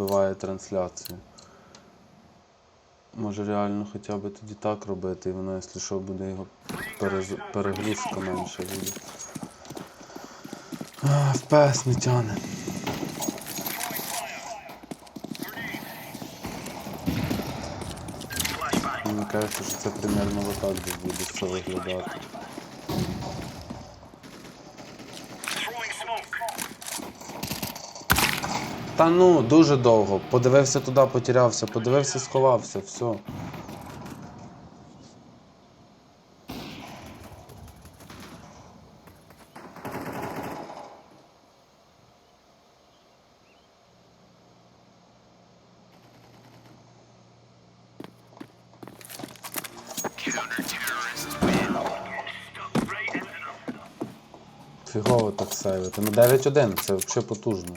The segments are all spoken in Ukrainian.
вибиває трансляцію. Може реально хоча б тоді так робити, і воно, якщо що, буде його перез... перегрузка менше буде. А, FPS не тяне. Мені кажеться, що це примерно отак буде все виглядати. Та ну, дуже довго. Подивився туди, потерявся, подивився, сховався, все. Фігово так сейвити. Ну 9-1, це взагалі потужно.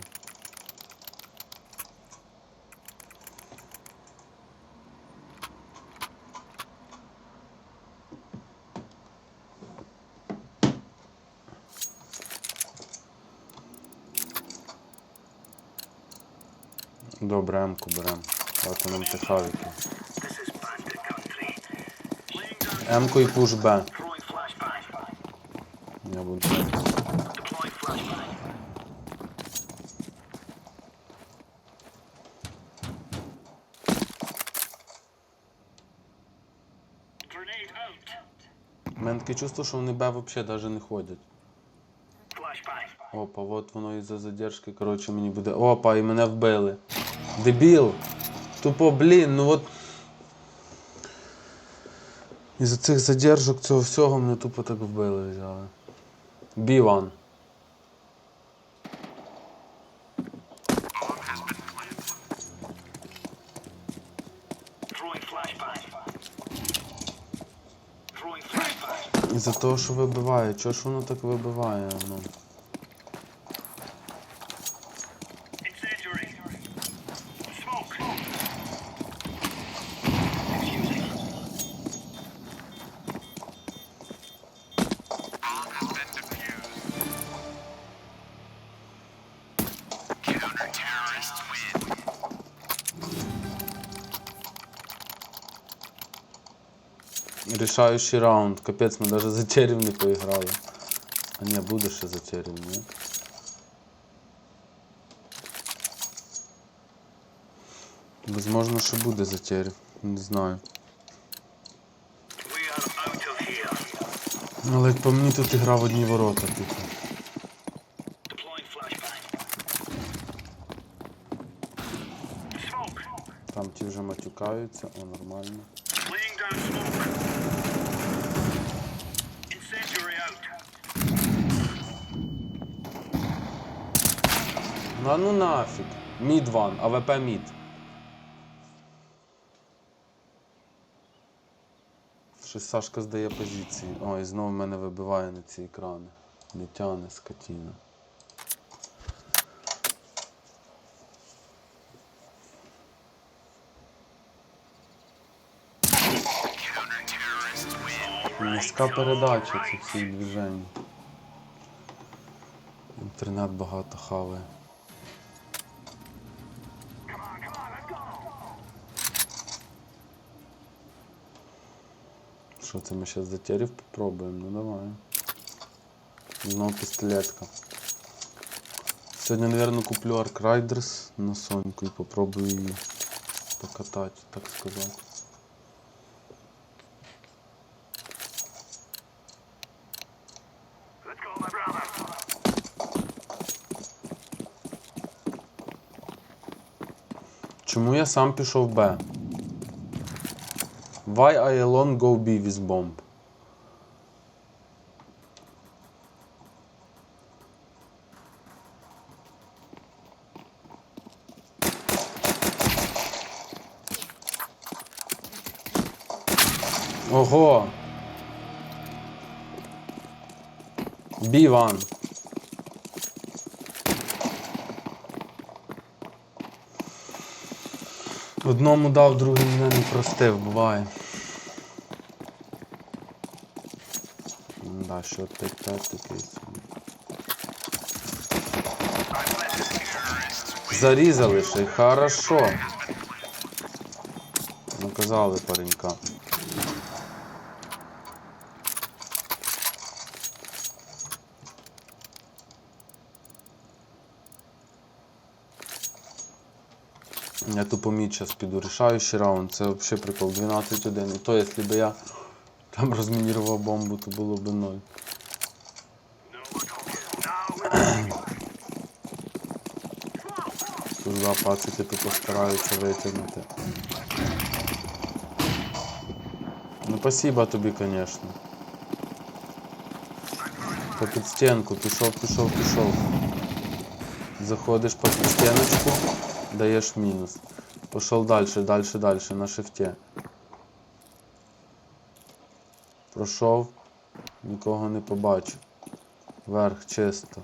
Добре, М-ку берем. Давайте нам ті хавіки. This is bandit country. Laying down. М-ку і пуш Б. Я буду. У мене таке чувство, що вони Б взагалі навіть не ходять. Опа, от воно із-за задержки, коротше, мені буде. Опа, і мене вбили. Дебіл! Тупо, блін, ну от. Із-за цих задержок цього всього мене тупо так вбили взяли. B1. Throwing flashbang. Throwing flashbang. Із-за того, що вибиває. Чого ж воно так вибиває? Ну? Рішаючий раунд. Капець, ми навіть за черів не поіграли. А ні, буде ще за черів, ні? Возможно, що буде за черів. Не знаю. Але як по мені тут ігра в одні ворота, типу. Там ті вже матюкаються, о, нормально. Out. Ну ну нафіг. Мід ван, АВП мід. Щось Сашка здає позиції. Ой, знову мене вибиває на ці екрани. Не тяне скотіна. Низька передача це всі движення. Інтернет багато хаває. Що це ми зараз затерів попробуємо? Ну давай. Знову пістолетка. Сьогодні, мабуть, куплю Ark Riders на Соньку і попробую її покатати, так сказати. Чому я сам пішов Б? Why I alone go B with bomb? Ого! B1. Одному дав, другий мене не простив, буває. Да, що 5-5 такий. Зарізали ще хорошо. Наказали паренька. Я тупо мід зараз піду. Рішаючий раунд. Це взагалі прикол. 12-1. І то, якщо б я там розмінірував бомбу, то було б 0. Тут два пацики тут постараються витягнути. Ну спасибо тобі, звісно. По під стінку, пішов, пішов, пішов. Заходиш по під стіночку, даєш мінус. Пішов далі, далі, далі, на шифті. Пройшов, нікого не побачив. Вверх чисто.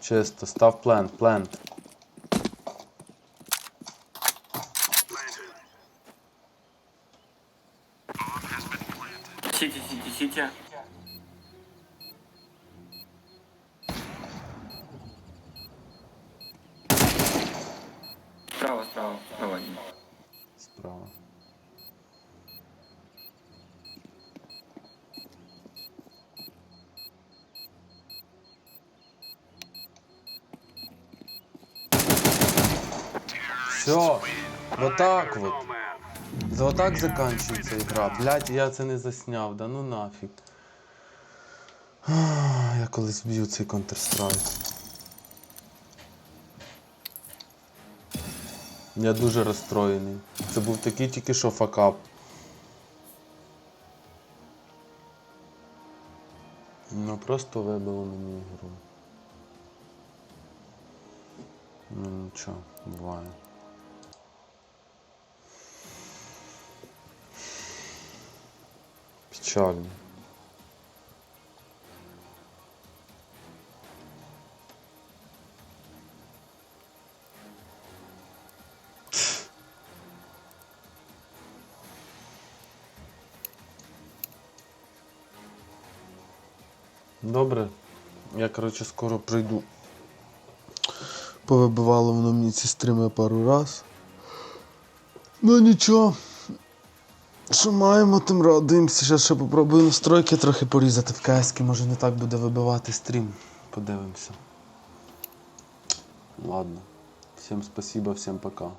Чисто. Став плент, плент. Справа, справа, справа. Справа. Все, вот так вот. Вот так заканчивается игра. Блять, я це не засняв, да ну нафіг. Я колись б'ю цей Counter-Strike. Я дуже розстроєний. Це був такий тільки що факап. Ну просто вибило мені ігру. Ну нічого, буває. Печально. Добре. Я, коротше, скоро прийду. Повибивало воно мені ці стріми пару раз. Ну нічого. Що маємо, тим радуємося. Зараз ще попробую настройки трохи порізати в КС, може не так буде вибивати стрім. Подивимося. Ладно. Всім спасибо, всім пока.